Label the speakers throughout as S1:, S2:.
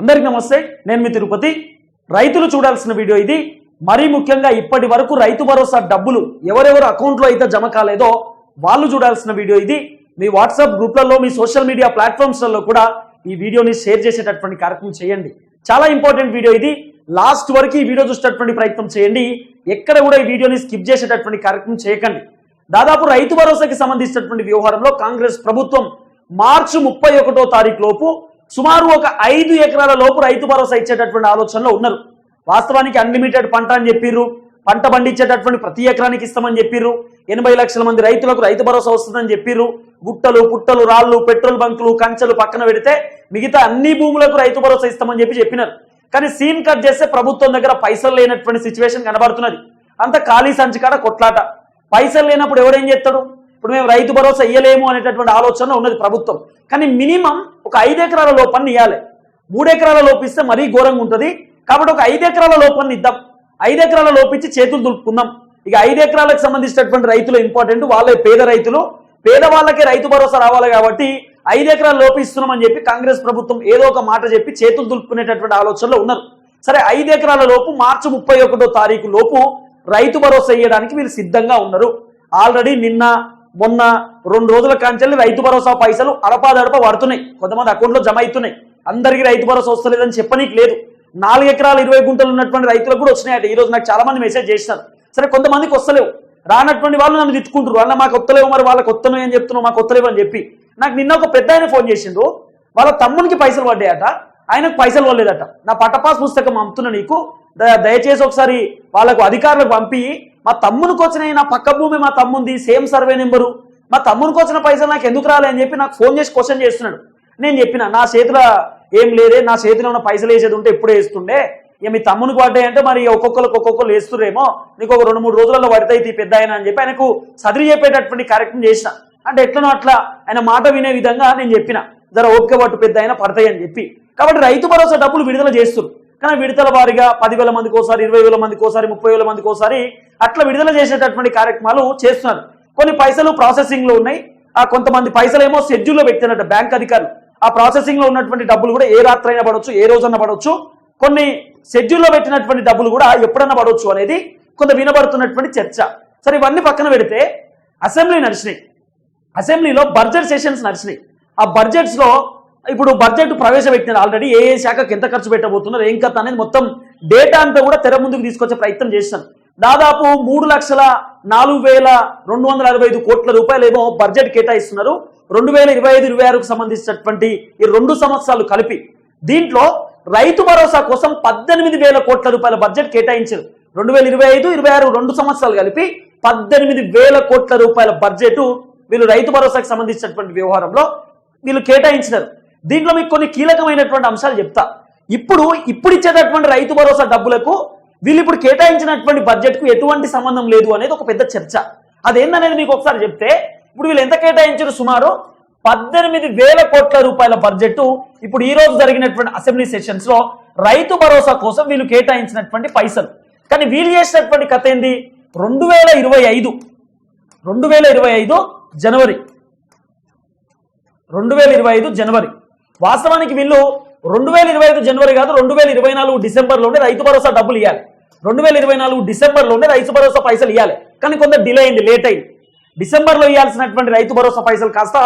S1: అందరికీ నమస్తే నేను మీ తిరుపతి. రైతులు చూడాల్సిన వీడియో ఇది. మరీ ముఖ్యంగా ఇప్పటి వరకు రైతు భరోసా డబ్బులు ఎవరెవరు అకౌంట్లో అయితే జమ కాలేదో వాళ్ళు చూడాల్సిన వీడియో ఇది. మీ వాట్సాప్ గ్రూప్లలో మీ సోషల్ మీడియా ప్లాట్ఫామ్స్లలో కూడా ఈ వీడియోని షేర్ చేసేటటువంటి కార్యక్రమం చేయండి. చాలా ఇంపార్టెంట్ వీడియో ఇది. లాస్ట్ వరకు ఈ వీడియో చూసేటటువంటి ప్రయత్నం చేయండి. ఎక్కడ కూడా ఈ వీడియోని స్కిప్ చేసేటటువంటి కార్యక్రమం చేయకండి. దాదాపు రైతు భరోసాకి సంబంధించినటువంటి వ్యవహారంలో కాంగ్రెస్ ప్రభుత్వం మార్చి ముప్పై ఒకటో తారీఖు లోపు సుమారు ఒక ఐదు ఎకరాల లోపు రైతు భరోసా ఇచ్చేటటువంటి ఆలోచనలో ఉన్నారు. వాస్తవానికి అన్లిమిటెడ్ పంట అని చెప్పిర్రు. పంట పండించేటటువంటి ప్రతి ఎకరానికి ఇస్తామని చెప్పిర్రు. ఎనభై లక్షల మంది రైతులకు రైతు భరోసా వస్తుందని చెప్పిర్రు. గుట్టలు పుట్టలు రాళ్ళు పెట్రోల్ బంకులు కంచెలు పక్కన పెడితే మిగతా అన్ని భూములకు రైతు భరోసా ఇస్తామని చెప్పి చెప్పినారు. కానీ సీన్ కట్ చేస్తే ప్రభుత్వం దగ్గర పైసలు లేనటువంటి సిచ్యువేషన్ కనబడుతున్నది. అంత ఖాళీ సంచికాడ కొట్లాట. పైసలు లేనప్పుడు ఎవడేం చేస్తాడు? ఇప్పుడు మేము రైతు భరోసా ఇయ్యలేము అనేటటువంటి ఆలోచన ఉన్నది ప్రభుత్వం. కానీ మినిమం ఒక ఐదు ఎకరాల లోపాన్ని ఇవ్వాలి మూడు ఎకరాల లోపిస్తే మరీ ఘోరంగా ఉంటుంది. కాబట్టి ఒక ఐదు ఎకరాల లోపాన్ని ఇద్దాం. ఐదు ఎకరాల లోపించి చేతులు దులుపుకుందాం. ఇక ఐదు ఎకరాలకు సంబంధించినటువంటి రైతులు ఇంపార్టెంట్ వాళ్ళే పేద రైతులు. పేదవాళ్ళకే రైతు భరోసా రావాలి కాబట్టి ఐదు ఎకరాలు లోపిస్తున్నామని చెప్పి కాంగ్రెస్ ప్రభుత్వం ఏదో ఒక మాట చెప్పి చేతులు దులుపుకునేటటువంటి ఆలోచనలో ఉన్నారు. సరే ఐదు ఎకరాల లోపు మార్చి ముప్పై ఒకటో తారీఖు లోపు రైతు భరోసా ఇవ్వడానికి మీరు సిద్ధంగా ఉన్నారు. ఆల్రెడీ నిన్న మొన్న రెండు రోజుల కాంచెల్ని రైతు భరోసా పైసలు అడపాదడప పడుతున్నాయి కొంతమంది అకౌంట్లో జమ అవుతున్నాయి. అందరికీ రైతు భరోసా వస్తలేదని చెప్పనీకి లేదు. నాలుగు ఎకరాలు ఇరవై గుంటలు ఉన్నటువంటి రైతులకు కూడా వచ్చినాయట. ఈ రోజు నాకు చాలా మంది మెసేజ్ చేసినారు. సరే కొంతమందికి వస్తలేవు. రానటువంటి వాళ్ళు నన్ను తిట్టుకుంటారు అన్న మాకు వస్తలేవు మరి వాళ్ళకి వస్తున్నాయి అని చెప్తున్నావు మాకు వస్తలేవు అని చెప్పి. నాకు నిన్న ఒక పెద్ద ఆయన ఫోన్ చేసిండ్రు వాళ్ళ తమ్మునికి పైసలు పడ్డాయట. ఆయనకు పైసలు పడలేదట. నా పట్టపాస్ పుస్తకం అమ్ముతున్నా నీకు. దయచేసి ఒకసారి వాళ్ళకు అధికారులకు పంపి మా తమ్మునికి వచ్చిన నా పక్క భూమి మా తమ్ముంది సేమ్ సర్వే నెంబరు. మా తమ్మునికి వచ్చిన పైసలు నాకు ఎందుకు రాలే అని చెప్పి నాకు ఫోన్ చేసి క్వశ్చన్ చేస్తున్నాడు. నేను చెప్పిన నా చేతిలో ఏం లేదే నా చేతిలో ఉన్న పైసలు వేసేది ఉంటే ఎప్పుడే వేస్తుండే. ఇక మీ తమ్మునికి పడ్డాయి అంటే మరి ఒక్కొక్కరికి ఒక్కొక్కరు వేస్తురేమో నీకు ఒక రెండు మూడు రోజులలో పడతాయి ఈ పెద్ద ఆయన అని చెప్పి ఆయనకు సదిరి చెప్పేటటువంటి కార్యక్రమం చేసిన. అంటే ఎట్లనో అట్లా ఆయన మాట వినే విధంగా నేను చెప్పిన. జర ఓపిక పట్టు పెద్ద అయినా పడతాయి అని చెప్పి. కాబట్టి రైతు భరోసా డబ్బులు విడుదల చేస్తున్నారు కానీ విడతల వారిగా పదివేల మందికి ఒకసారి ఇరవై వేల మందికి ఒకసారి ముప్పై వేల మందికి ఒకసారి అట్లా విడుదల చేసేటటువంటి కార్యక్రమాలు చేస్తున్నారు. కొన్ని పైసలు ప్రాసెసింగ్లో ఉన్నాయి. ఆ కొంతమంది పైసలు ఏమో షెడ్యూల్లో పెట్టినట్టు బ్యాంక్ అధికారులు. ఆ ప్రాసెసింగ్లో ఉన్నటువంటి డబ్బులు కూడా ఏ రాత్రి అయినా పడవచ్చు ఏ రోజన్నా పడవచ్చు. కొన్ని షెడ్యూల్లో పెట్టినటువంటి డబ్బులు కూడా ఎప్పుడన్నా పడవచ్చు అనేది కొంత వినబడుతున్నటువంటి చర్చ. సరే ఇవన్నీ పక్కన పెడితే అసెంబ్లీ నడిచినాయి. అసెంబ్లీలో బడ్జెట్ సెషన్స్ నడిచినాయి. ఆ బడ్జెట్స్లో ఇప్పుడు బడ్జెట్ ప్రవేశపెట్టినారు ఆల్రెడీ ఏ ఏ శాఖకు ఎంత ఖర్చు పెట్టబోతున్నారు ఏం కథ అనేది మొత్తం డేటా అంతా కూడా తెర ముందుకు తీసుకొచ్చే ప్రయత్నం చేశాను దాదాపు మూడు లక్షల నాలుగు వేల రెండు వందల అరవై ఐదు కోట్ల రూపాయలు ఏమో బడ్జెట్ కేటాయిస్తున్నారు. రెండు వేల ఇరవై ఐదు ఇరవై ఆరుకు సంబంధించినటువంటి ఈ రెండు సంవత్సరాలు కలిపి దీంట్లో రైతు భరోసా కోసం పద్దెనిమిది వేల కోట్ల రూపాయల బడ్జెట్ కేటాయించారు. రెండు వేల ఇరవై ఐదు ఇరవై ఆరు రెండు సంవత్సరాలు కలిపి పద్దెనిమిది వేల కోట్ల రూపాయల బడ్జెట్ వీళ్ళు రైతు భరోసాకు సంబంధించినటువంటి వ్యవహారంలో వీళ్ళు కేటాయించినారు. దీంట్లో మీకు కొన్ని కీలకమైనటువంటి అంశాలు చెప్తా. ఇప్పుడు ఇప్పుడు ఇచ్చేటటువంటి రైతు భరోసా డబ్బులకు వీళ్ళు ఇప్పుడు కేటాయించినటువంటి బడ్జెట్కు ఎటువంటి సంబంధం లేదు అనేది ఒక పెద్ద చర్చ. అదేందనేది మీకు ఒకసారి చెప్తే ఇప్పుడు వీళ్ళు ఎంత కేటాయించారు సుమారు? పద్దెనిమిది వేల కోట్ల రూపాయల బడ్జెట్ ఇప్పుడు ఈ రోజు జరిగినటువంటి అసెంబ్లీ సెషన్స్లో రైతు భరోసా కోసం వీళ్ళు కేటాయించినటువంటి పైసలు. కానీ వీళ్ళు చేసినటువంటి కథ ఏంది? రెండు వేల ఇరవై ఐదు. రెండు వేల ఇరవై ఐదు జనవరి. రెండు వేల ఇరవై ఐదు జనవరి. వాస్తవానికి వీళ్ళు రెండు వేల ఇరవై ఐదు జనవరి కాదు రెండు వేల ఇరవై నాలుగు డిసెంబర్లోనే రైతు భరోసా డబ్బులు ఇవ్వాలి రెండు వేల ఇరవై నాలుగు డిసెంబర్లోనే రైతు భరోసా పైసలు ఇవ్వాలి కానీ కొంత డిలే అయింది లేట్ అయింది. డిసెంబర్లో ఇవ్వాల్సినటువంటి రైతు భరోసా పైసలు కాస్త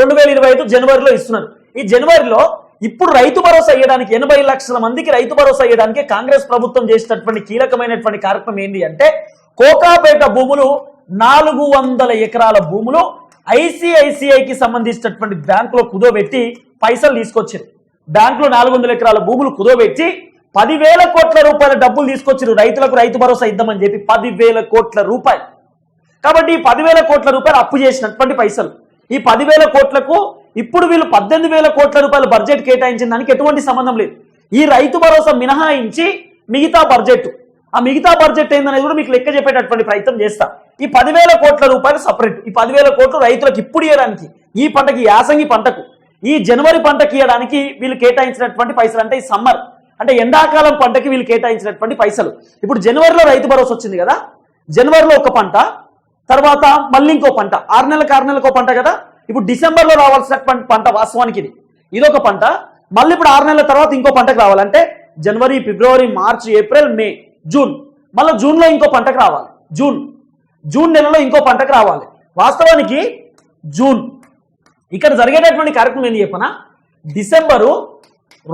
S1: రెండు వేల ఇరవై ఐదు జనవరిలో ఇస్తున్నారు. ఈ జనవరిలో ఇప్పుడు రైతు భరోసా ఇవ్వడానికి ఎనభై లక్షల మందికి రైతు భరోసా ఇవ్వడానికి కాంగ్రెస్ ప్రభుత్వం చేసినటువంటి కీలకమైనటువంటి కార్యక్రమం ఏంటి అంటే కోకాపేట భూములు నాలుగు వందల ఎకరాల భూములు ఐసిఐసిఐకి సంబంధించినటువంటి బ్యాంకులో కుదోబెట్టి పైసలు తీసుకొచ్చారు బ్యాంకులో నాలుగు వందల ఎకరాల భూములు కుదోబెట్టి పదివేల కోట్ల రూపాయల డబ్బులు తీసుకొచ్చారు రైతులకు రైతు భరోసా ఇద్దామని చెప్పి పదివేల కోట్ల రూపాయలు. కాబట్టి ఈ పదివేల కోట్ల రూపాయలు అప్పు చేసినటువంటి పైసలు. ఈ పదివేల కోట్లకు ఇప్పుడు వీళ్ళు పద్దెనిమిది వేల కోట్ల రూపాయల బడ్జెట్ కేటాయించిన దానికి ఎటువంటి సంబంధం లేదు. ఈ రైతు భరోసా మినహాయించి మిగతా బడ్జెట్. ఆ మిగతా బడ్జెట్ ఏందనేది కూడా మీకు లెక్క చెప్పేటటువంటి ప్రయత్నం చేస్తా. ఈ పదివేల కోట్ల రూపాయలు సపరేట్. ఈ పదివేల కోట్లు రైతులకు ఇప్పుడు ఇవ్వడానికి ఈ పంటకి యాసంగి పంటకు. ఈ జనవరి పంటకి ఇవ్వడానికి వీళ్ళు కేటాయించినటువంటి పైసలు అంటే ఈ సమ్మర్. అంటే ఎండాకాలం పంటకి వీళ్ళు కేటాయించినటువంటి పైసలు. ఇప్పుడు జనవరిలో రైతు భరోసా వచ్చింది కదా? జనవరిలో ఒక పంట తర్వాత మళ్ళీ ఇంకో పంట. ఆరు నెలలకు ఆరు నెలలకు పంట కదా? ఇప్పుడు డిసెంబర్లో రావాల్సినటువంటి పంట వాస్తవానికి ఇది. ఇదొక పంట. మళ్ళీ ఇప్పుడు ఆరు నెలల తర్వాత ఇంకో పంటకు రావాలంటే జనవరి ఫిబ్రవరి మార్చ్ ఏప్రిల్ మే జూన్. మళ్ళీ జూన్లో ఇంకో పంటకు రావాలి. జూన్. జూన్ నెలలో ఇంకో పంటకు రావాలి. వాస్తవానికి జూన్. ఇక్కడ జరిగేటటువంటి కార్యక్రమం ఏంది చెప్పనా? డిసెంబరు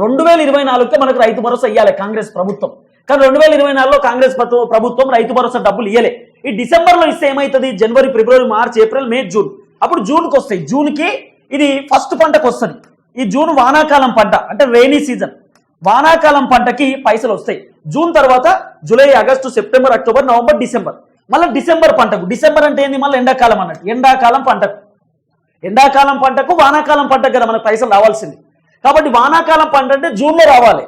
S1: రెండు వేల ఇరవై నాలుగుకే మనకు రైతు భరోసా ఇవ్వాలి కాంగ్రెస్ ప్రభుత్వం. కానీ రెండు వేల ఇరవై నాలుగులో కాంగ్రెస్ ప్రభుత్వం రైతు భరోసా డబ్బులు ఇవ్వలే ఈ డిసెంబర్లో ఇస్తే ఏమవుతుంది జనవరి ఫిబ్రవరి మార్చ్ ఏప్రిల్ మే జూన్. అప్పుడు జూన్కి వస్తాయి. జూన్కి ఇది ఫస్ట్ పంటకు వస్తుంది. ఈ జూన్ వానాకాలం పంట అంటే రెయినీ సీజన్ వానాకాలం పంటకి పైసలు వస్తాయి. జూన్ తర్వాత July August September October November December. మళ్ళీ డిసెంబర్ పంటకు. డిసెంబర్ అంటే ఏంది? మళ్ళీ ఎండాకాలం అన్నట్టు. ఎండాకాలం పంటకు. ఎండాకాలం పంటకు వానాకాలం పంటకు కదా మనకు పైసలు రావాల్సింది. కాబట్టి వానాకాలం పంట అంటే జూన్లో రావాలి.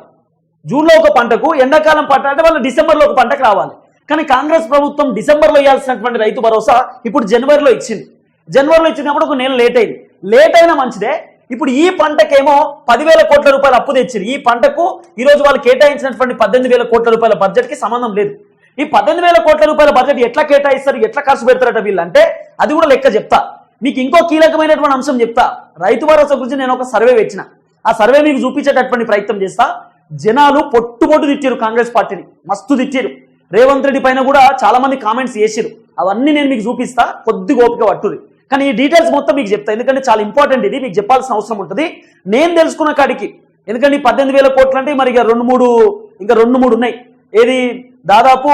S1: జూన్లో ఒక పంటకు ఎండాకాలం పంట అంటే వాళ్ళు డిసెంబర్లో ఒక పంటకు రావాలి. కానీ కాంగ్రెస్ ప్రభుత్వం డిసెంబర్లో ఇవ్వాల్సినటువంటి రైతు భరోసా ఇప్పుడు జనవరిలో ఇచ్చింది. జనవరిలో ఇచ్చినప్పుడు ఒక నెల లేట్ అయింది. లేట్ అయినా మంచిదే. ఇప్పుడు ఈ పంటకేమో పదివేల కోట్ల రూపాయలు అప్పు తెచ్చింది ఈ పంటకు ఈరోజు వాళ్ళు కేటాయించినటువంటి పద్దెనిమిది వేల కోట్ల రూపాయల బడ్జెట్కి సంబంధం లేదు. ఈ పద్దెనిమిది వేల కోట్ల రూపాయల బడ్జెట్ ఎట్లా కేటాయిస్తారు ఎట్లా ఖర్చు పెడతారట వీళ్ళంటే అది కూడా లెక్క చెప్తా. మీకు ఇంకో కీలకమైనటువంటి అంశం చెప్తా. రైతు భరోసా గురించి నేను ఒక సర్వే వచ్చిన ఆ సర్వే మీకు చూపించేటటువంటి ప్రయత్నం చేస్తా. జనాలు పొట్టు తిట్టారు కాంగ్రెస్ పార్టీని. మస్తు తిట్టారు రేవంత్ రెడ్డి పైన కూడా చాలా మంది కామెంట్స్ చేసిరు అవన్నీ నేను మీకు చూపిస్తా. కొద్ది గోపిక పట్టుది కానీ ఈ డీటెయిల్స్ మొత్తం మీకు చెప్తా. ఎందుకంటే చాలా ఇంపార్టెంట్ ఇది. మీకు చెప్పాల్సిన అవసరం ఉంటుంది. నేను తెలుసుకున్న కాడికి. ఎందుకంటే పద్దెనిమిది వేల కోట్లు అంటే మరి ఇక రెండు మూడు ఇంకా రెండు మూడు ఉన్నాయి. ఏది దాదాపు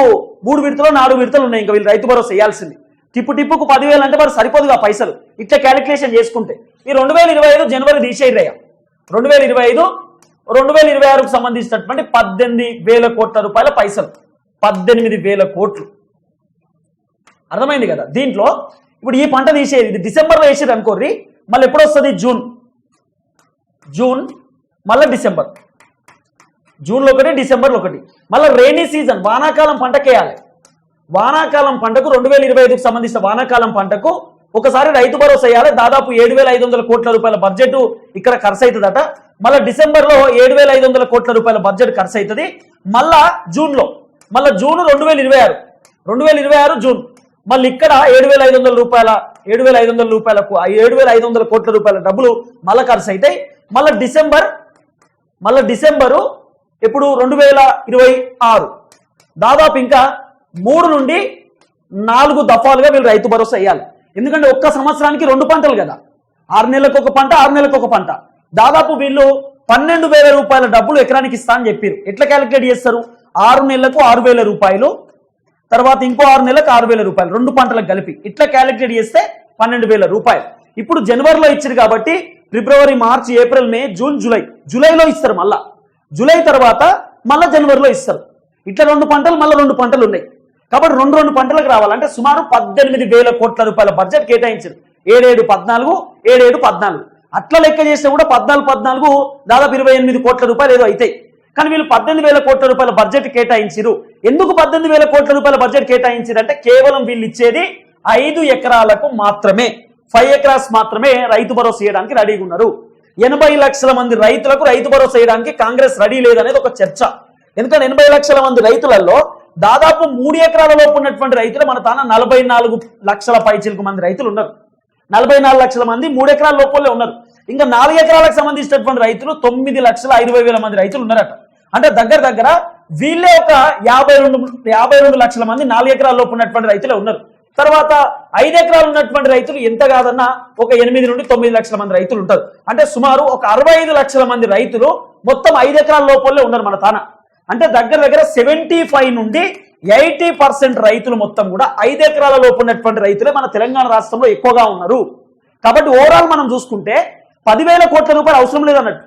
S1: మూడు విడతలు నాలుగు విడతలు ఉన్నాయి. ఇంకా వీళ్ళు రైతు భరోసా వేయాల్సింది. టిప్పు టిప్పుకు పదివేలు అంటే మరి సరిపోదుగా పైసలు. ఇట్లా క్యాలిక్యులేషన్ చేసుకుంటే. ఈ రెండు వేల ఇరవై ఐదు జనవరి తీసేయ్యా రెండు వేల ఇరవై ఐదు రెండు వేల ఇరవై ఆరుకు సంబంధించినటువంటి పద్దెనిమిది వేల కోట్ల రూపాయల పైసలు. పద్దెనిమిది వేల కోట్లు. అర్థమైంది కదా? దీంట్లో ఇప్పుడు ఈ పంట తీసేది ఇది డిసెంబర్లో వేసేది అనుకోర్రి మళ్ళీ ఎప్పుడు వస్తుంది? జూన్. జూన్ మళ్ళీ డిసెంబర్. జూన్లో ఒకటి డిసెంబర్లో ఒకటి. మళ్ళీ రైనీ సీజన్ వానాకాలం పంటకేయాలి. వానాకాలం పంటకు రెండు వేల ఇరవై ఐదుకు సంబంధించిన వానాకాలం పంటకు ఒకసారి రైతు భరోసా వేయాలి దాదాపు ఏడు వేల ఐదు వందల కోట్ల రూపాయల బడ్జెట్ ఇక్కడ ఖర్చు అవుతుందట మళ్ళీ డిసెంబర్లో ఏడు వేల ఐదు వందల కోట్ల రూపాయల బడ్జెట్ ఖర్చు అవుతుంది మళ్ళా జూన్లో మళ్ళీ జూన్ రెండు వేల ఇరవై ఆరు రెండు వేల ఇరవై ఆరు జూన్. మళ్ళీ ఇక్కడ ఏడు వేల ఐదు వందల రూపాయల ఏడు వేల ఐదు వందల రూపాయలకు ఏడు వేల ఐదు వందల కోట్ల రూపాయల డబ్బులు మళ్ళీ ఖర్చు అవుతాయి మళ్ళీ డిసెంబర్ మళ్ళీ డిసెంబరు ఇప్పుడు రెండు వేల ఇరవై ఆరు. దాదాపు ఇంకా మూడు నుండి నాలుగు దఫాలుగా వీళ్ళు రైతు భరోసా వేయాలి ఎందుకంటే ఒక్క సంవత్సరానికి రెండు పంటలు కదా. ఆరు నెలలకు ఒక పంట ఆరు నెలలకు ఒక పంట. దాదాపు వీళ్ళు పన్నెండు వేల రూపాయల డబ్బులు ఎకరానికి ఇస్తా అని చెప్పారు ఎట్లా క్యాలిక్యులేట్ చేస్తారు? ఆరు నెలలకు ఆరు వేల రూపాయలు తర్వాత ఇంకో ఆరు నెలలకు ఆరు వేల రూపాయలు రెండు పంటలకు కలిపి. ఇట్లా క్యాలిక్యులేట్ చేస్తే పన్నెండు వేల రూపాయలు. ఇప్పుడు జనవరిలో ఇచ్చారు కాబట్టి ఫిబ్రవరి March April May June July. జూలైలో ఇస్తారు మళ్ళా. జూలై తర్వాత మళ్ళా జనవరిలో ఇస్తారు. ఇట్లా రెండు పంటలు మళ్ళీ రెండు పంటలు ఉన్నాయి. కాబట్టి రెండు రెండు పంటలకు రావాలంటే సుమారు పద్దెనిమిది వేల కోట్ల రూపాయల బడ్జెట్ కేటాయించారు. ఏడేడు పద్నాలుగు ఏడేడు పద్నాలుగు. అట్లా లెక్క చేస్తే కూడా పద్నాలుగు పద్నాలుగు దాదాపు ఇరవై ఎనిమిది కోట్ల రూపాయలు ఏదో అవుతాయి. కానీ వీళ్ళు పద్దెనిమిది వేల కోట్ల రూపాయల బడ్జెట్ కేటాయించారు. ఎందుకు పద్దెనిమిది వేల కోట్ల రూపాయల బడ్జెట్ కేటాయించారు? అంటే కేవలం వీళ్ళు ఇచ్చేది ఐదు ఎకరాలకు మాత్రమే ఫైవ్ ఎకరాస్ మాత్రమే రైతు భరోసా చేయడానికి రెడీగా ఉన్నారు. ఎనభై లక్షల మంది రైతులకు రైతు భరోసా చేయడానికి కాంగ్రెస్ రెడీ లేదనేది ఒక చర్చ. ఎందుకంటే ఎనభై లక్షల మంది రైతులలో దాదాపు మూడు ఎకరాల లోపు ఉన్నటువంటి రైతులు మన తాన నలభై నాలుగు లక్షల పైచిలకు మంది రైతులు ఉన్నారు. నలభై నాలుగు లక్షల మంది మూడు ఎకరాల లోపలే ఉన్నారు. ఇంకా నాలుగు ఎకరాలకు సంబంధించినటువంటి రైతులు తొమ్మిది లక్షల ఇరవై వేల మంది రైతులు ఉన్నారట. అంటే దగ్గర దగ్గర వీళ్ళే ఒక యాభై రెండు యాభై రెండు లక్షల మంది నాలుగు ఎకరాల లోపు ఉన్నటువంటి రైతులే ఉన్నారు. తర్వాత ఐదు ఎకరాలు ఉన్నటువంటి రైతులు ఎంత కాదన్నా ఒక ఎనిమిది నుండి తొమ్మిది లక్షల మంది రైతులు ఉంటారు. అంటే సుమారు ఒక అరవై ఐదు లక్షల మంది రైతులు మొత్తం ఐదు ఎకరాల లోపలే ఉన్నారు మన తాన. అంటే దగ్గర దగ్గర సెవెంటీ ఫైవ్ నుండి ఎయిటీ పర్సెంట్ రైతులు మొత్తం కూడా ఐదు ఎకరాల లోపు ఉన్నటువంటి రైతులే మన తెలంగాణ రాష్ట్రంలో ఎక్కువగా ఉన్నారు. కాబట్టి ఓవరాల్ మనం చూసుకుంటే పదివేల కోట్ల రూపాయలు అవసరం లేదన్నట్టు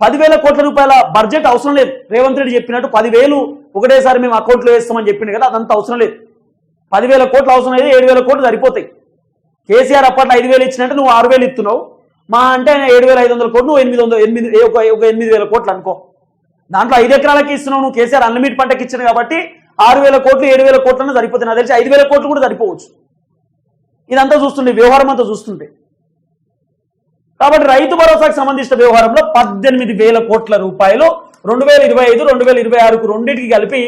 S1: పదివేల కోట్ల రూపాయల బడ్జెట్ అవసరం లేదు. రేవంత్ రెడ్డి చెప్పినట్టు పదివేలు ఒకటేసారి మేము అకౌంట్లో వేస్తామని చెప్పింది కదా అదంతా అవసరం లేదు. పదివేల కోట్లు అవసరం లేదు ఏడు వేల కోట్లు సరిపోతాయి. కేసీఆర్ అప్పట్లో ఐదు వేలు ఇచ్చినట్టు నువ్వు ఆరు వేలు ఇస్తున్నావు మా అంటే ఏడు వేల ఐదు వందల కోట్లు నువ్వు ఎనిమిది వందల ఎనిమిది ఒక ఒక ఎనిమిది వేల కోట్లు అనుకో. దాంట్లో ఐదు ఎకరాలకి ఇస్తున్నావు నువ్వు కేసీఆర్ అన్లిమిట్ పంటకి ఇచ్చిన కాబట్టి ఆరు వేల కోట్లు ఏడు వేల కోట్లను సరిపోతుంది. నాకు తెలిసి ఐదు వేల కోట్లు కూడా సరిపోవచ్చు. ఇదంతా చూస్తుండే వ్యవహారం అంతా చూస్తుంటే. కాబట్టి రైతు భరోసాకు సంబంధించిన వ్యవహారంలో పద్దెనిమిది వేల కోట్ల రూపాయలు రెండు వేల ఇరవై ఐదు రెండు వేల ఇరవై ఆరుకు రెండింటికి కలిపి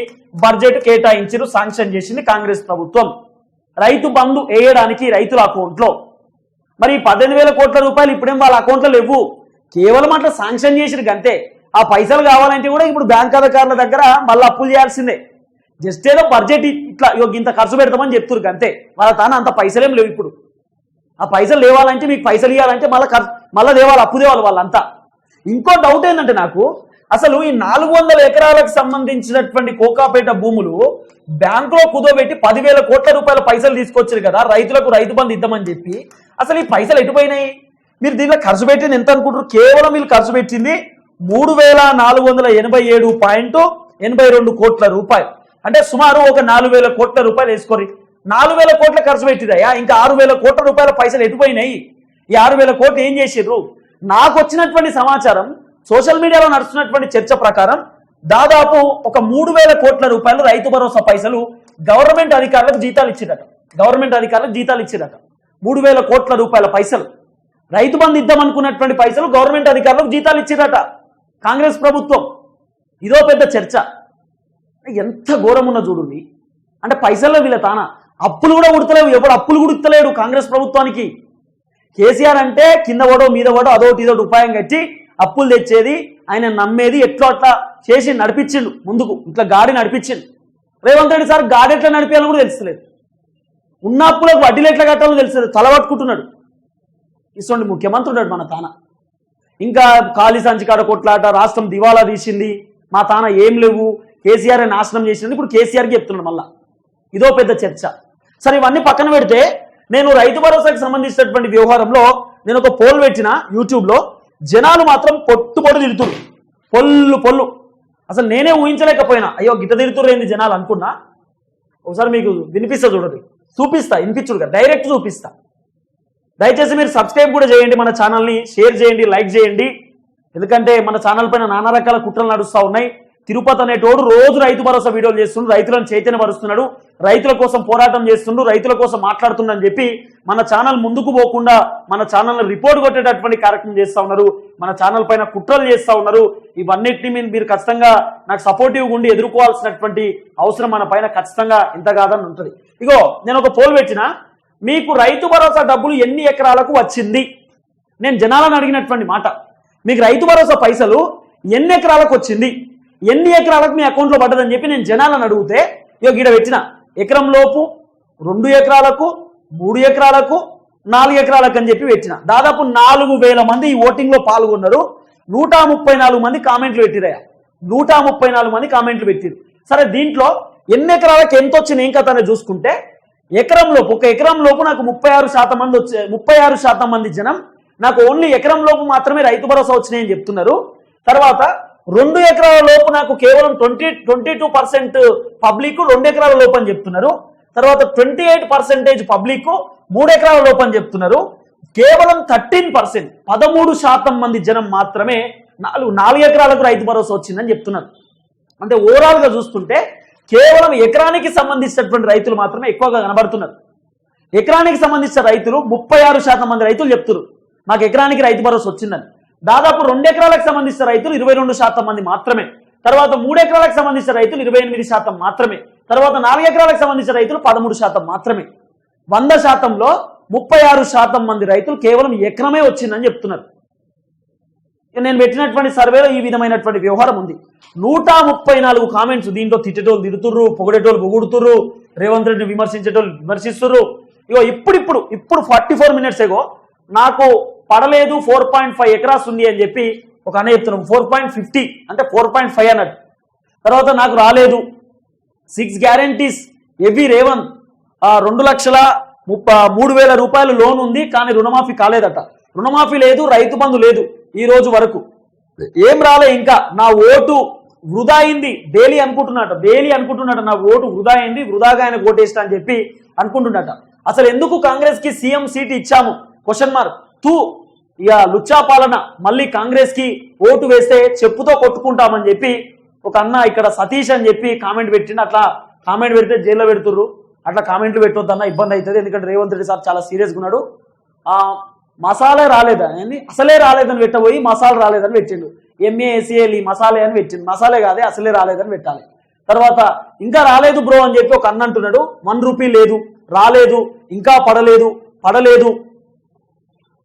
S1: బడ్జెట్ కేటాయించారు శాంక్షన్ చేసింది కాంగ్రెస్ ప్రభుత్వం. రైతు బంధు వేయడానికి రైతుల అకౌంట్లో. మరి ఈ పద్దెనిమిది వేల కోట్ల రూపాయలు ఇప్పుడేం వాళ్ళ అకౌంట్లో లేవు? కేవలం అట్లా శాంక్షన్ చేసిరు అంతే. ఆ పైసలు కావాలంటే కూడా ఇప్పుడు బ్యాంక్ అధికారుల దగ్గర మళ్ళీ అప్పులు చేయాల్సిందే. జస్ట్ ఏదో బడ్జెట్ ఇట్లా ఇంత ఖర్చు పెడతామని చెప్తున్నారు అంతే. వాళ్ళ తాను అంత పైసలేం లేవు ఇప్పుడు. ఆ పైసలు లేవాలంటే మీకు పైసలు ఇవ్వాలంటే మళ్ళీ మళ్ళీ దేవాలి అప్పు దేవాలి వాళ్ళంతా. ఇంకో డౌట్ ఏంటంటే నాకు అసలు ఈ నాలుగు వందల ఎకరాలకు సంబంధించినటువంటి కోకాపేట భూములు బ్యాంకులో కుదోబెట్టి పదివేల కోట్ల రూపాయల పైసలు తీసుకొచ్చారు కదా రైతులకు రైతు బంధు ఇద్దామని చెప్పి అసలు ఈ పైసలు ఎటుపోయినాయి మీరు దీనిలో ఖర్చు పెట్టింది ఎంత అనుకుంటారు కేవలం వీళ్ళు ఖర్చు పెట్టింది మూడు వేల నాలుగు వందల ఎనభై ఏడు పాయింట్ ఎనభై రెండు కోట్ల రూపాయలు. అంటే సుమారు ఒక నాలుగు వేల కోట్ల రూపాయలు వేసుకోరి నాలుగు వేల కోట్ల ఖర్చు పెట్టిదయ్యా. ఇంకా ఆరు వేల కోట్ల రూపాయల పైసలు ఎటుపోయినాయి? ఈ ఆరు వేల కోట్లు ఏం చేసిర్రు? నాకు వచ్చినటువంటి సమాచారం సోషల్ మీడియాలో నడుస్తున్నటువంటి చర్చ ప్రకారం దాదాపు ఒక మూడు వేల కోట్ల రూపాయలు రైతు భరోసా పైసలు గవర్నమెంట్ అధికారులకు జీతాలు ఇచ్చిరట. గవర్నమెంట్ అధికారులకు జీతాలు ఇచ్చిరట. మూడు వేల కోట్ల రూపాయల పైసలు. రైతు బంధు ఇద్దామనుకున్నటువంటి పైసలు గవర్నమెంట్ అధికారులకు జీతాలు ఇచ్చిరట. కాంగ్రెస్ ప్రభుత్వం. ఇదో పెద్ద చర్చ. ఎంత ఘోరం ఉన్న చూడండి అంటే పైసల్లో వీళ్ళ తాన. అప్పులు కూడా ఉడతలేవు. ఎవడు అప్పులు కూడా కాంగ్రెస్ ప్రభుత్వానికి. కేసీఆర్ అంటే కింద పడో మీద పడో అదోటి ఇదోటి ఉపాయం కట్టి అప్పులు తెచ్చేది. ఆయన నమ్మేది ఎట్లా అట్లా చేసి నడిపించిండు ముందుకు. ఇట్లా గాడి నడిపించిండు. రేవంత్ రెడ్డి సార్ గాడి ఎట్లా నడిపేయాలని కూడా తెలుస్తలేదు. ఉన్న అప్పులకు వడ్డీలు ఎట్లా కట్టాలో తెలుస్తలేదు. తల పట్టుకుంటున్నాడు. ఇటువంటి ముఖ్యమంత్రి ఉన్నాడు మన తాన. ఇంకా ఖాళీ సంచికాడ కొట్లాట రాష్ట్రం దివాలా తీసింది మా తాన ఏం లేవు కేసీఆర్ నాశనం చేసింది ఇప్పుడు కేసీఆర్కి చెప్తున్నాడు మళ్ళా. ఇదో పెద్ద చర్చ. సరే ఇవన్నీ పక్కన పెడితే నేను రైతు భరోసాకి సంబంధించినటువంటి వ్యవహారంలో నేను ఒక పోల్ పెట్టిన యూట్యూబ్లో జనాలు మాత్రం పొట్టుపొడు తిడుతురు పొల్లు పొల్లు. అసలు నేనే ఊహించలేకపోయినా. అయ్యో గిట్ట తిడుతురు ఏంది జనాలు అనుకున్నా? ఒకసారి మీకు వినిపిస్తా చూడండి. చూపిస్తా వినిపించుడుగా. డైరెక్ట్ చూపిస్తా. దయచేసి మీరు సబ్స్క్రైబ్ కూడా చేయండి మన ఛానల్ని షేర్ చేయండి లైక్ చేయండి. ఎందుకంటే మన ఛానల్ పైన నానా రకాల కుట్రలు నడుస్తూ ఉన్నాయి. తిరుపతి అనేటోడు రోజు రైతు భరోసా వీడియోలు చేస్తుండ్రు రైతులను చైతన్యపరుస్తున్నాడు రైతుల కోసం పోరాటం చేస్తుండు రైతుల కోసం మాట్లాడుతుండని చెప్పి మన ఛానల్ ముందుకు పోకుండా మన ఛానల్ రిపోర్ట్ కొట్టేటటువంటి కార్యక్రమం చేస్తా ఉన్నారు. మన ఛానల్ పైన కుట్రలు చేస్తా ఉన్నారు. ఇవన్నిటిని మీరు మీరు ఖచ్చితంగా నాకు సపోర్టివ్ ఉండి ఎదుర్కోవాల్సినటువంటి అవసరం మన పైన ఖచ్చితంగా ఇంత కాదని ఉంటుంది. ఇగో నేను ఒక పోల్ పెట్టిన. మీకు రైతు భరోసా డబ్బులు ఎన్ని ఎకరాలకు వచ్చింది? నేను జనాలను అడిగినటువంటి మాట. మీకు రైతు భరోసా పైసలు ఎన్ని ఎకరాలకు వచ్చింది? ఎన్ని ఎకరాలకు మీ అకౌంట్లో పడ్డదని చెప్పి నేను జనాలను అడిగితే ఇక గీడ పెట్టిన. ఎకరం లోపు రెండు ఎకరాలకు మూడు ఎకరాలకు నాలుగు ఎకరాలకు అని చెప్పి పెట్టిన. దాదాపు నాలుగు వేల మంది ఈ ఓటింగ్లో పాల్గొన్నారు. నూట ముప్పై నాలుగు మంది కామెంట్లు పెట్టిరయ్యా. నూట ముప్పై నాలుగు మంది కామెంట్లు పెట్టిరు. సరే దీంట్లో ఎన్ని ఎకరాలకు ఎంత వచ్చింది ఏం కథ చూసుకుంటే ఎకరంలోపు ఒక ఎకరం లోపు నాకు ముప్పై ఆరు శాతం మంది వచ్చే ముప్పై ఆరు శాతం మంది జనం నాకు ఓన్లీ ఎకరం లోపు మాత్రమే రైతు భరోసా వచ్చినాయని చెప్తున్నారు. తర్వాత రెండు ఎకరాల లోపు నాకు కేవలం twenty twenty two percent public రెండు ఎకరాల లోపు అని చెప్తున్నారు. తర్వాత ట్వంటీ ఎయిట్ పర్సెంటేజ్ పబ్లిక్ మూడు ఎకరాల లోపు అని చెప్తున్నారు. కేవలం థర్టీన్ పర్సెంట్ పదమూడు శాతం మంది జనం మాత్రమే నాలుగు నాలుగు ఎకరాలకు రైతు భరోసా వచ్చిందని చెప్తున్నారు. అంటే ఓవరాల్గా చూస్తుంటే కేవలం ఎకరానికి సంబంధించినటువంటి రైతులు మాత్రమే ఎక్కువగా కనబడుతున్నారు. ఎకరానికి సంబంధించిన రైతులు ముప్పై ఆరు శాతం మంది రైతులు చెప్తున్నారు మాకు ఎకరానికి రైతు భరోసా వచ్చిందని. దాదాపు రెండు ఎకరాలకు సంబంధించిన రైతులు ఇరవై రెండు శాతం మంది మాత్రమే. తర్వాత మూడు ఎకరాలకు సంబంధించిన రైతులు ఇరవై ఎనిమిది శాతం మాత్రమే. తర్వాత నాలుగు ఎకరాలకు సంబంధించిన రైతులు పదమూడు శాతం మాత్రమే. వంద శాతంలో ముప్పై ఆరు శాతం మంది రైతులు కేవలం ఎకరమే వచ్చిందని చెప్తున్నారు. నేను పెట్టినటువంటి సర్వేలో ఈ విధమైనటువంటి వ్యవహారం ఉంది. నూట ముప్పై నాలుగు కామెంట్స్ దీంట్లో తిట్టేటోళ్ళు తిడుతుర్రు పొగడేటోళ్ళు పొగుడుతుర్రు రేవంత్ రెడ్డిని విమర్శించేటోళ్ళు విమర్శిస్తుర్రు. ఇగో ఇప్పుడిప్పుడు ఇప్పుడు ఫార్టీ ఫోర్ మినిట్స్ ఏగో నాకు పడలేదు ఫోర్ పాయింట్ ఫైవ్ ఎకరాస్ ఉంది అని చెప్పి ఒక అన్న చెప్తున్నాం ఫోర్ పాయింట్ ఫిఫ్టీ అంటే ఫోర్ పాయింట్ ఫైవ్ అన్నట్టు తర్వాత నాకు రాలేదు. సిక్స్ గ్యారంటీస్ ఎవ్రీ రేవంత్ రెండు లక్షల ముప్పై మూడు వేల రూపాయలు లోన్ ఉంది కానీ రుణమాఫీ కాలేదట. రుణమాఫీ లేదు రైతు బంధు లేదు ఈ రోజు వరకు. ఏం రాలే ఇంకా. నా ఓటు వృధా అయింది. డైలీ అనుకుంటున్నట. డైలీ అనుకుంటున్నట. నా ఓటు వృధా అయింది. వృధాగా ఆయన ఓటేస్తా అని చెప్పి అనుకుంటున్నట. అసలు ఎందుకు కాంగ్రెస్కి సీఎం సీట్ ఇచ్చాము? క్వశ్చన్ మార్క్ తూ ఇక లుచ్చా పాలన మళ్ళీ కాంగ్రెస్కి ఓటు వేస్తే చెప్పుతో కొట్టుకుంటామని చెప్పి ఒక అన్న ఇక్కడ సతీష్ అని చెప్పి కామెంట్ పెట్టిండు. అట్లా కామెంట్ పెడితే జైల్లో పెడుతుర్రు. అట్లా కామెంట్లు పెట్టొద్దన్న ఇబ్బంది అవుతుంది ఎందుకంటే రేవంత్ రెడ్డి సార్ చాలా సీరియస్గా ఉన్నాడు. మసాలా రాలేదా? అని అసలే రాలేదని పెట్టబోయి మసాలా రాలేదని పెట్టిండు. ఎంఏ ఈ మసాలే అని పెట్టింది. మసాలే కాదే అసలే రాలేదని పెట్టాలి. తర్వాత ఇంకా రాలేదు బ్రో అని చెప్పి ఒక అన్న అంటున్నాడు. వన్ రూపీ లేదు రాలేదు ఇంకా పడలేదు పడలేదు.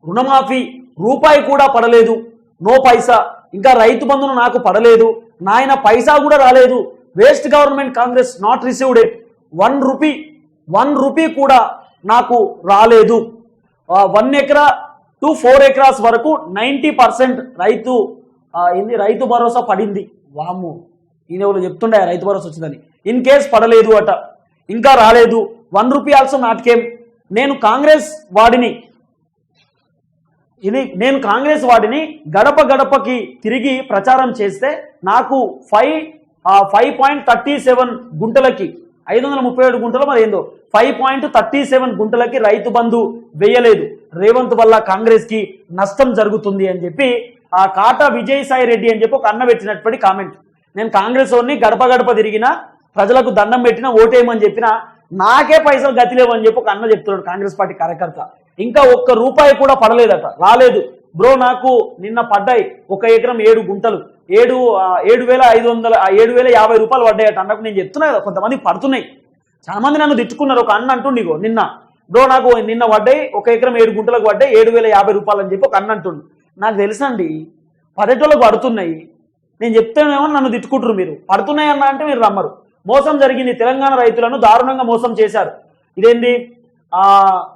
S1: రుణమాఫీ రూపాయి కూడా పడలేదు. నో పైసా. ఇంకా రైతు బంధును నాకు పడలేదు. నాయన పైసా కూడా రాలేదు. Waste government Congress not received it one rupee one rupee కూడా నాకు రాలేదు. వన్ ఎకరా టు ఫోర్ ఎకరాస్ వరకు నైంటీ పర్సెంట్ రైతు ఏంది? రైతు భరోసా పడింది. వాము ఈయన ఎవరు చెప్తుండే రైతు భరోసా వచ్చిందని. ఇన్ కేస్ పడలేదు అట. ఇంకా రాలేదు. One rupee also not came నేను కాంగ్రెస్ వాడిని. ఇది నేను కాంగ్రెస్ వాడిని గడప గడపకి తిరిగి ప్రచారం చేస్తే నాకు five five point thirty seven గుంటలకి ఐదు వందల ముప్పై ఏడు గుంటలు మరి ఏందో? ఫైవ్ పాయింట్ థర్టీ సెవెన్ గుంటలకి రైతు బంధు వేయలేదు. రేవంత్ వల్ల కాంగ్రెస్కి నష్టం జరుగుతుంది అని చెప్పి ఆ కాటా విజయసాయి రెడ్డి అని చెప్పి ఒక అన్న పెట్టినటువంటి కామెంట్ నేను కాంగ్రెస్ వాడిని గడప గడప తిరిగినా ప్రజలకు దండం పెట్టినా ఓటేయమని చెప్పినా నాకే పైసలు గతిలేవని చెప్పి ఒక అన్న చెప్తున్నాడు కాంగ్రెస్ పార్టీ కార్యకర్త. ఇంకా ఒక్క రూపాయి కూడా పడలేదట రాలేదు. బ్రో నాకు నిన్న పడ్డాయి ఒక ఎకరం ఏడు గుంటలు. ఏడు ఏడు వేల ఐదు వందల ఏడు వేల యాభై రూపాయలు పడ్డాయట అన్నకు నేను చెప్తున్నా కదా పడుతున్నాయి. చాలా మంది నన్ను తిట్టుకున్నారు ఒక అన్న అంటుండి నిన్న. బ్రో నాకు నిన్న పడ్డాయి ఒక ఎకరం ఏడు గుంటలకు పడ్డాయి ఏడు వేల యాభై రూపాయలు అని చెప్పి ఒక అన్న అంటుండు. నాకు తెలుసండి పడేటోళ్ళకు పడుతున్నాయి. నేను చెప్తానేమో నన్ను తిట్టుకుంటారు మీరు. పడుతున్నాయి అన్న అంటే మీరు రమ్మరు. మోసం జరిగింది తెలంగాణ రైతులను దారుణంగా మోసం చేశారు. ఇదేంది?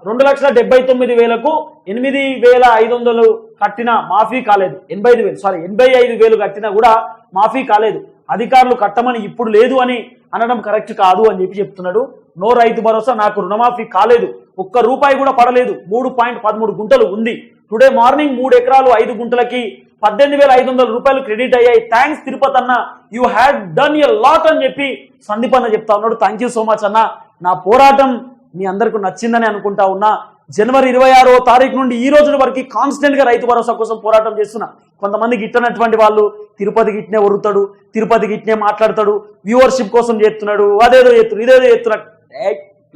S1: రెండు లక్షల డెబ్బై తొమ్మిది వేలకు ఎనిమిది వేల ఐదు వందలు కట్టిన మాఫీ కాలేదు. ఎనభై ఐదు వేలు సారీ ఎనభై ఐదు వేలు కట్టినా కూడా మాఫీ కాలేదు. అధికారులు కట్టమని ఇప్పుడు లేదు అని అనడం కరెక్ట్ కాదు అని చెప్పి చెప్తున్నాడు. నో రైతు భరోసా నాకు రుణమాఫీ కాలేదు. ఒక్క రూపాయి కూడా పడలేదు. మూడు పాయింట్ పదమూడు గుంటలు ఉంది. టుడే మార్నింగ్ మూడు ఎకరాలు ఐదు గుంటలకి పద్దెనిమిది వేల ఐదు వందల రూపాయలు క్రెడిట్ అయ్యాయి. థ్యాంక్స్ తిరుపతి అన్న you had done a lot అని చెప్పి సందీప్ అన్న చెప్తా ఉన్నాడు. థ్యాంక్ యూ సో మచ్ అన్న. నా పోరాటం మీ అందరికి నచ్చిందని అనుకుంటా ఉన్నా. జనవరి ఇరవై ఆరో తారీఖు నుండి ఈ రోజు వరకు కాన్స్టెంట్గా రైతు భరోసా కోసం పోరాటం చేస్తున్నా. కొంతమంది గిట్టనటువంటి వాళ్ళు తిరుపతికి ఇట్నే ఒరుతాడు తిరుపతికి ఇట్నే మాట్లాడతాడు వ్యూవర్షిప్ కోసం చేస్తున్నాడు అదేదో చేస్తున్నాడు ఇదేదో చేస్తున్నాడు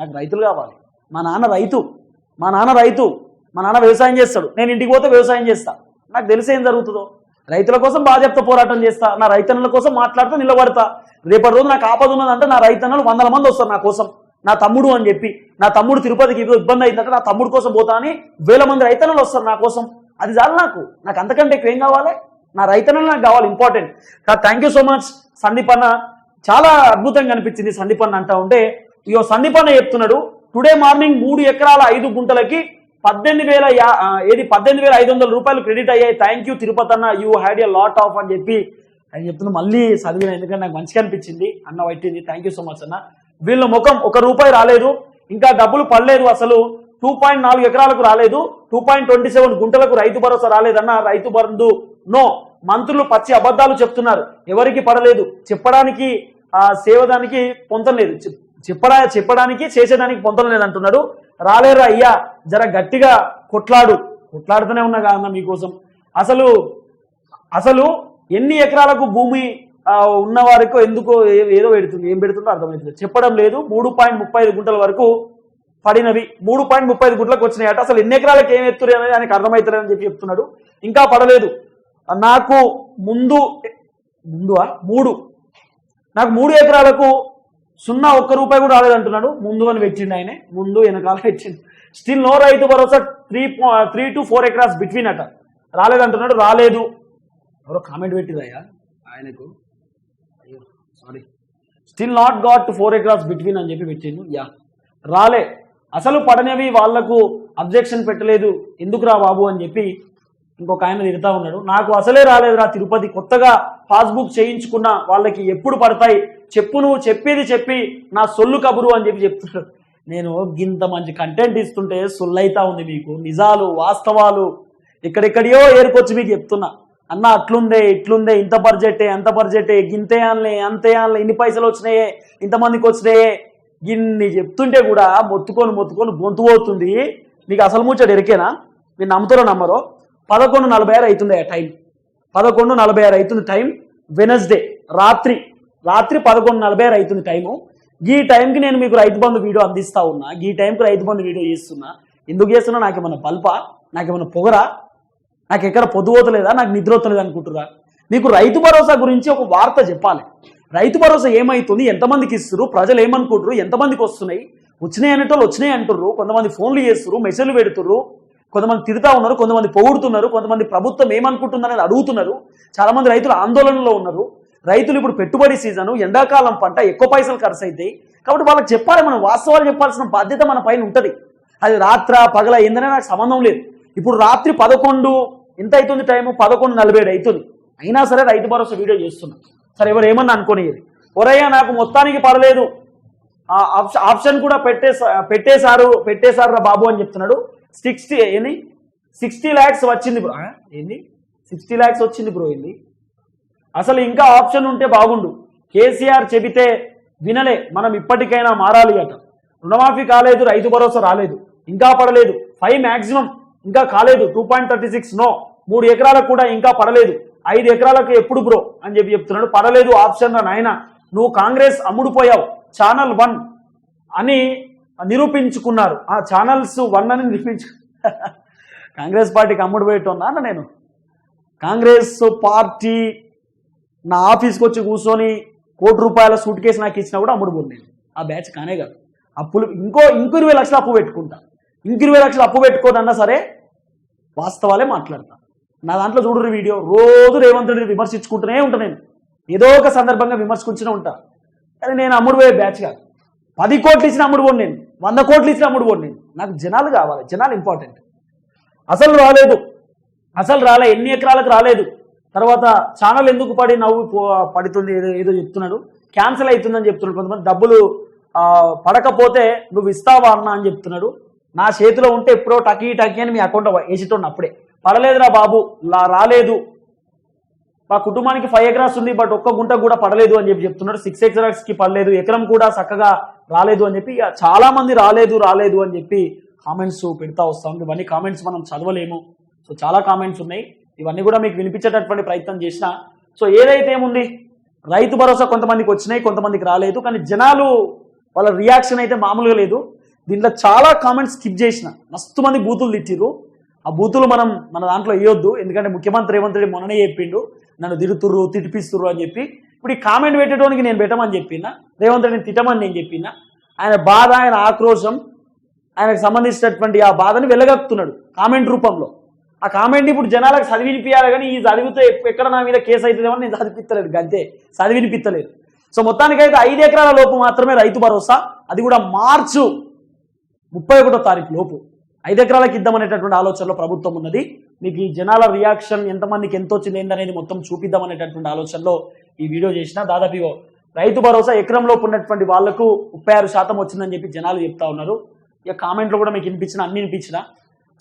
S1: నాకు రైతులు కావాలి. మా నాన్న రైతు మా నాన్న రైతు. మా నాన్న వ్యవసాయం చేస్తాడు. నేను ఇంటికి పోతే వ్యవసాయం చేస్తా. నాకు తెలిసి ఏం జరుగుతుందో? రైతుల కోసం బాధ్యత పోరాటం చేస్తా. నా రైతన్నల కోసం మాట్లాడుతూ నిలబడతా. రేపటి రోజు నాకు ఆపద ఉన్నదంటే నా రైతన్నలు వందల మంది వస్తారు నా కోసం. నా తమ్ముడు అని చెప్పి నా తమ్ముడు తిరుపతికి ఏదో ఇబ్బంది అయిందంటే నా తమ్ముడు కోసం పోతా అని వేల మంది రైతన్నలు వస్తారు నా కోసం. అది చాలు నాకు. నాకు అంతకంటే ఏం కావాలి? నా రైతన్నలు నాకు కావాలి important thank you so much Sandeep అన్న చాలా అద్భుతంగా అనిపించింది సందీప్ అన్న అంటా ఉంటే ఇగో సందీప్ అన్న చెప్తున్నాడు టుడే మార్నింగ్ మూడు ఎకరాల ఐదు గుంటలకి పద్దెనిమిది వేల యా- ఏది పద్దెనిమిది వేల ఐదు వందల రూపాయలు క్రెడిట్ అయ్యాయి. థ్యాంక్ యూ తిరుపతి అన్న. You had a lot of అని చెప్పి ఆయన చెప్తున్నా మళ్ళీ చదివిన ఎందుకంటే నాకు మంచిగా అనిపించింది. అన్న పట్టింది థ్యాంక్ యూ సో మచ్ అన్న. వీళ్ళ ముఖం ఒక రూపాయి రాలేదు. ఇంకా డబ్బులు పడలేదు అసలు. టూ పాయింట్ నాలుగు ఎకరాలకు రాలేదు. టూ పాయింట్ ట్వంటీ సెవెన్ గుంటలకు రైతు భరోసా రాలేదన్న రైతు బంధు నో మంత్రులు పచ్చి అబద్ధాలు చెప్తున్నారు. ఎవరికి పడలేదు. చెప్పడానికి ఆ సేవదానికి పొందలేదు. చెప్పడా చెప్పడానికి చేసేదానికి పొందలేదు అంటున్నారు రాలేరా అయ్యా? జర గట్టిగా కొట్లాడు. కొట్లాడుతూనే ఉన్నా కాదన్న మీకోసం. అసలు అసలు ఎన్ని ఎకరాలకు భూమి ఉన్నవారికో ఎందుకో ఏదో పెడుతుంది ఏం పెడుతుందో అర్థమవుతుంది చెప్పడం లేదు. మూడు పాయింట్ ముప్పై ఐదు గుంటల వరకు పడినవి. మూడు పాయింట్ ముప్పై ఐదు గుంటలకు వచ్చినాయట అసలు ఎన్ని ఎకరాలకు ఏం ఎత్తురు అనేది ఆయనకు అర్థమవుతారని చెప్పి చెప్తున్నాడు. ఇంకా పడలేదు. నాకు ముందు ముందువా? మూడు. నాకు మూడు ఎకరాలకు సున్నా ఒక్క రూపాయి కూడా రాలేదంటున్నాడు ముందు అని పెట్టిండు ఆయనే. ముందు వెనకాల పెట్టిండు. Still no Rythu Bharosa three three to four acres between అట. రాలేదంటున్నాడు రాలేదు. ఎవరో కామెంట్ పెట్టిందయ్యా ఆయనకు. అయ్యో sorry still not got four acres between అని చెప్పి పెట్టిండు. యా. రాలే. అసలు పడనివి వాళ్ళకు అబ్జెక్షన్ పెట్టలేదు. ఎందుకు రా బాబు అని చెప్పి ఇంకొక ఆయన తిడతా ఉన్నాడు. నాకు అసలే రాలేదురా తిరుపతి. కొత్తగా పాస్బుక్ చేయించుకున్న వాళ్ళకి ఎప్పుడు పడతాయి? చెప్పు నువ్వు చెప్పేది చెప్పి నా సొల్లు కబురు అని చెప్పి చెప్తున్నాడు. నేను గింత మంచి కంటెంట్ ఇస్తుంటే సొల్లైతా ఉంది మీకు. నిజాలు వాస్తవాలు ఎక్కడెక్కడియో ఏరుకొచ్చి మీకు చెప్తున్నా. అన్న అట్లుందే ఇట్లుందే ఇంత బడ్జెటే అంత బడ్జెటే గింతే అనలే అంతే అనలే ఇన్ని పైసలు వచ్చినాయే ఇంతమందికి వచ్చినాయే. ఇన్ని చెప్తుంటే కూడా మొత్తుకొని మొత్తుకొని గొంతు పోతుంది. మీకు అసలు ముచ్చట ఎరికేనా? మీరు నమ్ముతారో నమ్మరో? పదకొండు నలభై ఆరు అవుతుంది ఆ టైం పదకొండు నలభై ఆరు అవుతుంది టైం వెనస్డే రాత్రి. రాత్రి పదకొండు నలభై ఆరు అవుతుంది టైము ఈ టైంకి నేను మీకు రైతు బంధు వీడియో అందిస్తా ఉన్నా. ఈ టైంకి రైతు బంధు వీడియో చేస్తున్నా. ఎందుకు చేస్తున్నా? నాకేమన్నా బల్పా నాకేమన్నా పొగరా? నాకు ఎక్కడ పొద్దుపోతలేదా నాకు నిద్ర నిద్రపోతలేదు అనుకుంటురా మీకు రైతు భరోసా గురించి ఒక వార్త చెప్పాలి. రైతు భరోసా ఏమవుతుంది ఎంతమందికి ఇస్తారు ప్రజలు ఏమనుకుంటారు ఎంతమందికి వస్తున్నాయి? వచ్చినాయి అనేటోళ్ళు వచ్చినాయి అంటుర్రు. కొంతమంది ఫోన్లు చేస్తుర్రు మెసేజ్లు పెడుతుర్రు. కొంతమంది తిడతా ఉన్నారు కొంతమంది పొగుడుతున్నారు కొంతమంది ప్రభుత్వం ఏమనుకుంటుందనేది అడుగుతున్నారు. చాలా మంది రైతులు ఆందోళనలో ఉన్నారు. రైతులు ఇప్పుడు పెట్టుబడి సీజను ఎండాకాలం పంట ఎక్కువ పైసలు ఖర్చు అవుతాయి కాబట్టి వాళ్ళకి చెప్పాలి మనం వాస్తవాలు చెప్పాల్సిన బాధ్యత మన పైన ఉంటుంది. అది రాత్ర పగల ఏందనే నాకు సంబంధం లేదు. ఇప్పుడు రాత్రి పదకొండు ఎంత అవుతుంది టైము? పదకొండు నలభై ఏడు అవుతుంది అయినా సరే రైతు భరోసా వీడియో చేస్తున్నాం. సరే ఎవరు ఏమన్నా అనుకోనియదు ఒరయ్యా నాకు మొత్తానికి పడలేదు. ఆప్షన్ ఆప్షన్ కూడా పెట్టేసా పెట్టేశారు పెట్టేశారు రా బాబు అని చెప్తున్నాడు. సిక్స్టీ ఏంది సిక్స్టీ ల్యాక్స్ వచ్చింది బ్రో. ఏంది సిక్స్టీ ల్యాక్స్ వచ్చింది బ్రో ఏంది అసలు ఇంకా ఆప్షన్ ఉంటే బాగుండు. కేసీఆర్ చెబితే వినలే మనం ఇప్పటికైనా మారాలి అట. రుణమాఫీ కాలేదు రైతు భరోసా రాలేదు. ఇంకా పడలేదు. ఫైవ్ మ్యాక్సిమం ఇంకా కాలేదు. Two point thirty six no. మూడు ఎకరాలకు కూడా ఇంకా పడలేదు. ఐదు ఎకరాలకు ఎప్పుడు బ్రో అని చెప్పి చెప్తున్నాడు. పడలేదు ఆప్షన్ రా నాయన. నువ్వు కాంగ్రెస్ అమ్ముడుపోయావు. ఛానల్ వన్ అని నిరూపించుకున్నారు. ఆ ఛానల్స్ వన్ అని నిరూపించు కాంగ్రెస్ పార్టీకి అమ్ముడు పోయేటోన్నా అన్న నేను. కాంగ్రెస్ పార్టీ నా ఆఫీస్కి వచ్చి కూర్చొని కోటి రూపాయల సూట్ కేసు నాకు ఇచ్చినా కూడా అమ్ముడు పోను నేను. ఆ బ్యాచ్ కానే కాదు. అప్పులు ఇంకో ఇంకో ఇరవై లక్షలు అప్పు పెట్టుకుంటా. ఇంక ఇరవై లక్షలు అప్పు పెట్టుకోదన్నా సరే వాస్తవాలే మాట్లాడతా. నా దాంట్లో చూడరు వీడియో. రోజు రేవంత్ రెడ్డిని విమర్శించుకుంటూనే ఉంటా నేను. ఏదో ఒక సందర్భంగా విమర్శించుకుంటూనే ఉంటా. కానీ నేను అమ్ముడు పోయే బ్యాచ్ కాదు. పది కోట్లు ఇచ్చిన అమ్ముడు పోను నేను. వంద కోట్లు ఇచ్చిన అమ్ముడు పోను నేను. నాకు జనాలు కావాలి. జనాలు ఇంపార్టెంట్ అసలు రాలేదు. అసలు రాలే. ఎన్ని ఎకరాలకు రాలేదు. తర్వాత ఛానల్ ఎందుకు పడి నవ్వు పో- పడుతుంది? ఏదో ఏదో చెప్తున్నాడు. క్యాన్సిల్ అవుతుందని చెప్తున్నాడు కొంతమంది. డబ్బులు పడకపోతే నువ్వు ఇస్తావా అన్నా అని చెప్తున్నాడు. నా చేతిలో ఉంటే ఎప్పుడో టకీ టకీ అని మీ అకౌంట్లో వేసేటోండి అప్పుడే. పడలేదురా బాబు. రాలేదు. మా కుటుంబానికి ఫైవ్ ఎకరాస్ ఉంది బట్ ఒక్క గుంట కూడా పడలేదు అని చెప్పి చెప్తున్నారు. సిక్స్ ఎకరాస్కి పడలేదు ఎకరం కూడా చక్కగా రాలేదు అని చెప్పి చాలా మంది రాలేదు రాలేదు అని చెప్పి కామెంట్స్ పెడతా వస్తాం ఇవన్నీ కామెంట్స్ మనం చదవలేము. సో చాలా కామెంట్స్ ఉన్నాయి. ఇవన్నీ కూడా మీకు వినిపించేటటువంటి ప్రయత్నం చేసిన. సో ఏదైతే ఏముంది? రైతు భరోసా కొంతమందికి వచ్చినాయి కొంతమందికి రాలేదు కానీ జనాలు వాళ్ళ రియాక్షన్ అయితే మామూలుగా లేదు. దీంట్లో చాలా కామెంట్స్ స్కిప్ చేసిన. మస్తు మంది బూతులు తిట్టిరు ఆ బూతులు మనం మన దాంట్లో వేయొద్దు. ఎందుకంటే ముఖ్యమంత్రి రేవంత్ రెడ్డి మొన్ననే చెప్పిండు. నన్ను తిడుతుర్రు తిట్టిపిస్తుర్రు అని చెప్పి ఇప్పుడు ఈ కామెంట్ పెట్టడానికి నేను పెట్టమని చెప్పిన రేవంత్ రెడ్డిని తిట్టమని నేను చెప్పిన ఆయన బాధ ఆయన ఆక్రోశం ఆయనకు సంబంధించినటువంటి ఆ బాధని వెళ్ళగక్కుతున్నాడు కామెంట్ రూపంలో. ఆ కామెంట్ ఇప్పుడు జనాలకు చదివినిపించాలి కానీ ఈ చదివితే ఎక్కడ నా మీద కేసు అవుతుందేమో నేను చదివిపిత్తలేదు గంతే చదివినిపిత్తలేదు. సో మొత్తానికైతే ఐదు ఎకరాల లోపు మాత్రమే రైతు భరోసా అది కూడా మార్చు ముప్పై ఒకటో తారీఖు లోపు. ఐదు ఎకరాలకు ఇద్దామనేటటువంటి ఆలోచనలో ప్రభుత్వం ఉన్నది. మీకు ఈ జనాల రియాక్షన్ ఎంతమందికి ఎంత వచ్చింది ఏందనేది మొత్తం చూపిద్దామనేటటువంటి ఆలోచనలో ఈ వీడియో చేసిన. దాదాపు రైతు భరోసా ఎకరంలోపు ఉన్నటువంటి వాళ్ళకు ముప్పై ఆరు శాతం వచ్చిందని చెప్పి జనాలు చెప్తా ఉన్నారు. ఇక కామెంట్లో కూడా మీకు వినిపించిన అన్ని వినిపించిన.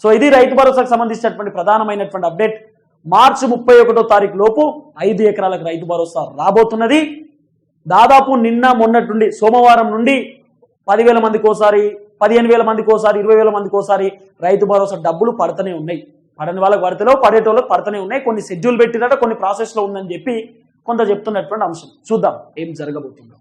S1: సో ఇది రైతు భరోసాకు సంబంధించినటువంటి ప్రధానమైనటువంటి అప్డేట్. మార్చి ముప్పై ఒకటో తారీఖు లోపు ఐదు ఎకరాలకు రైతు భరోసా రాబోతున్నది. దాదాపు నిన్న మొన్నటి నుండి సోమవారం నుండి పదివేల మందికి ఒకసారి పదిహేను వేల మందికి ఒకసారి ఇరవై వేల మందికి ఒకసారి రైతు భరోసా డబ్బులు పడతనే ఉన్నాయి. పడని వాళ్ళకి పడతలో పడేటోళ్ళకి పడతనే ఉన్నాయి. కొన్ని షెడ్యూల్ పెట్టినట్టు కొన్ని ప్రాసెస్లో ఉందని చెప్పి కొంత చెప్తున్నటువంటి అంశం. చూద్దాం ఏం జరగబోతుందో.